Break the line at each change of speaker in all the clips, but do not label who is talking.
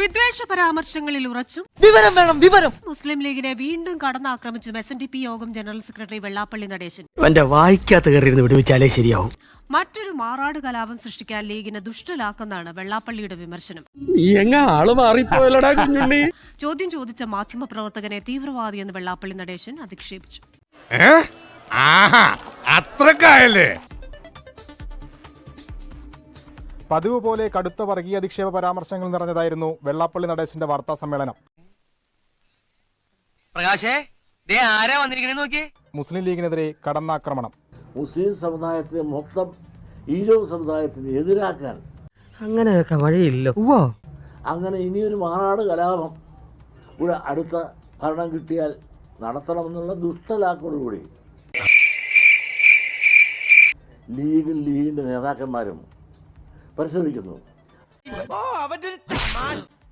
വിദ്വേഷ പരാമർശങ്ങളിൽ ഉറച്ചും
വിവരം വേണം വിവരം.
മുസ്ലിം ലീഗിനെ വീണ്ടും കടന്നാക്രമിച്ചും എസ് എൻ ഡി പി യോഗം ജനറൽ സെക്രട്ടറി വെള്ളാപ്പള്ളി നടേശൻ.
എന്റെ വായിക്കാത്ത കയറിയിരുന്ന് വിടുവിച്ചാലേ ശരിയാവും.
മറ്റൊരു മാറാട് കലാപം സൃഷ്ടിക്കാൻ ലീഗിനെ ദുഷ്ടലാക്കുന്നതാണ് വെള്ളാപ്പള്ളിയുടെ വിമർശനം.
നീ എങ്ങ മാധ്യമ പ്രവർത്തകനെ കുഞ്ഞുണ്ണി?
ചോദ്യം ചോദിച്ച മാധ്യമപ്രവർത്തകനെ തീവ്രവാദിയെന്ന് വെള്ളാപ്പള്ളി നടേശൻ അധിക്ഷേപിച്ചു.
അത്രക്കായല്ലേ?
പതിവ് പോലെ കടുത്ത വർഗീയ അധിക്ഷേപ പരാമർശങ്ങൾ നിറഞ്ഞതായിരുന്നു വെള്ളാപ്പള്ളി നടേശന്റെ വാർത്താ സമ്മേളനം.
പ്രകാശേ ആരാ നോക്കിയേ?
മുസ്ലിം ലീഗിനെതിരെ കടന്നാക്രമണം.
മുസ്ലിം സമുദായത്തിന് മൊത്തം ഈഴവ സമുദായത്തിന് എതിരാക്കാൻ.
അങ്ങനെയൊക്കെ വഴിയില്ല.
അങ്ങനെ ഇനിയൊരു മാറാട് കലാപം ഇവിടെ അടുത്ത ഭരണം കിട്ടിയാൽ നടത്തണമെന്നുള്ള ദുഷ്ടലാക്കോടുകൂടി. ലീഗും ലീഗിന്റെ നേതാക്കന്മാരും പരിശ്രമിക്കുന്നു.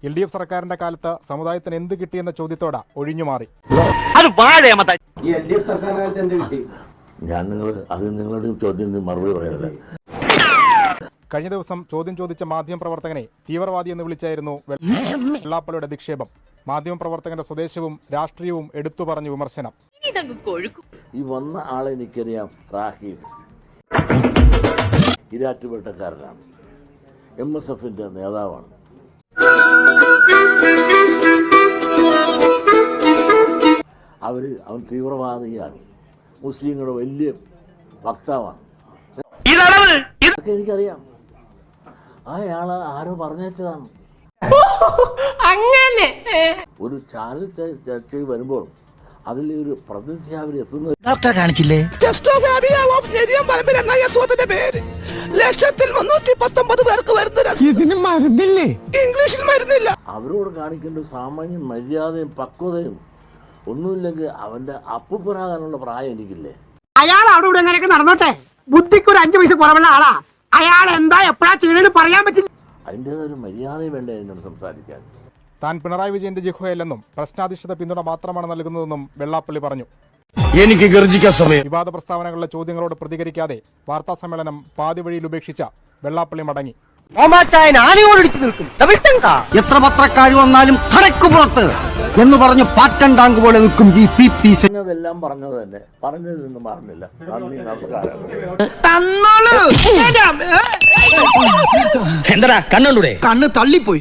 എൽ ഡി എഫ് സർക്കാരിന്റെ കാലത്ത് സമുദായത്തിന് എന്ത് കിട്ടിയെന്ന ചോദ്യത്തോടെ ഒഴിഞ്ഞുമാറി
ഞാൻ നിങ്ങൾ അത് നിങ്ങളുടെ ചോദ്യം മറുപടി പറയല്ല
കഴിഞ്ഞ ദിവസം ചോദ്യം ചോദിച്ച മാധ്യമപ്രവർത്തകനെ തീവ്രവാദി എന്ന് വിളിച്ചായിരുന്നു വെള്ളാപ്പള്ളിയുടെ അധിക്ഷേപം. മാധ്യമപ്രവർത്തകന്റെ സ്വദേശവും രാഷ്ട്രീയവും എടുത്തു പറഞ്ഞു വിമർശനം.
ഈ വന്ന ആളെ റാഹിം. റാഹീം ഇരാറ്റുപേട്ടക്കാരനാണ് എം എസ് എഫിന്റെ നേതാവാണ്. അവർ അവൻ തീവ്രവാദിയാണ്. മുസ്ലിങ്ങളുടെ വലിയ വക്താവാണ്. അതൊക്കെ എനിക്കറിയാം. അയാൾ ആരോ പറഞ്ഞതാണ് ഒരു ചാനൽ ചർച്ച ചർച്ചയിൽ വരുമ്പോൾ അതിൽ ഒരു പ്രതിനിധി അവർ എത്തുന്നത്
ഡോക്ടറെ കാണിച്ചില്ലേ?
മരുന്നില്ലേ? ഇംഗ്ലീഷിൽ മരുന്നില്ല.
അവരോട് കാണിക്കേണ്ട സാമാന്യ മര്യാദയും പക്വതയും ഒന്നുമില്ലെങ്കിൽ അവന്റെ അപ്പുപ്പനാകാനുള്ള പ്രായം എനിക്കില്ലേ?
അയാൾ അവിടെ ഇവിടെ എങ്ങനെയൊക്കെ നടന്നോട്ടെ? ബുദ്ധിക്ക് ഒരു അഞ്ചു പൈസ കുറവുള്ള ആളാ. അയാൾ എന്താ എപ്പോഴാ ചെയ്യണെന്ന് പറയാൻ പറ്റില്ല.
അതിന്റെതായ മര്യാദയും വേണ്ട എന്നോട് സംസാരിക്കാൻ?
താൻ പിണറായി വിജയന്റെ ജിഹ്വയല്ലെന്നും പ്രശ്നാധിഷ്ഠിത പിന്തുണ മാത്രമാണ് നൽകുന്നതെന്നും വെള്ളാപ്പള്ളി പറഞ്ഞു.
എനിക്ക് ഗർജിക്കാൻ സമയം.
വിവാദ പ്രസ്താവനകളുടെ ചോദ്യങ്ങളോട് പ്രതികരിക്കാതെ വാർത്താ സമ്മേളനം പാതി വഴിയിൽ ഉപേക്ഷിച്ച വെള്ളാപ്പള്ളി മടങ്ങി.
ഓമാച്ചായൻ ആനയോടിച്ചു നിൽക്കും ഡബിൾ ടങ്കാ.
എത്ര പത്രക്കാർ വന്നാലും കടക്കു പുറത്ത് എന്ന് പറഞ്ഞ് പാറ്റൻ ടാങ്ക് പോലെ നിൽക്കും ഈ പി പി
പറഞ്ഞതെല്ലാം പറഞ്ഞത് തന്നെ പറഞ്ഞതിൽ നിന്ന് മറന്നില്ല നന്ദി നമസ്കാരം
എന്താടാ കണ്ണൂടെ
കണ്ണ് തള്ളിപ്പോയി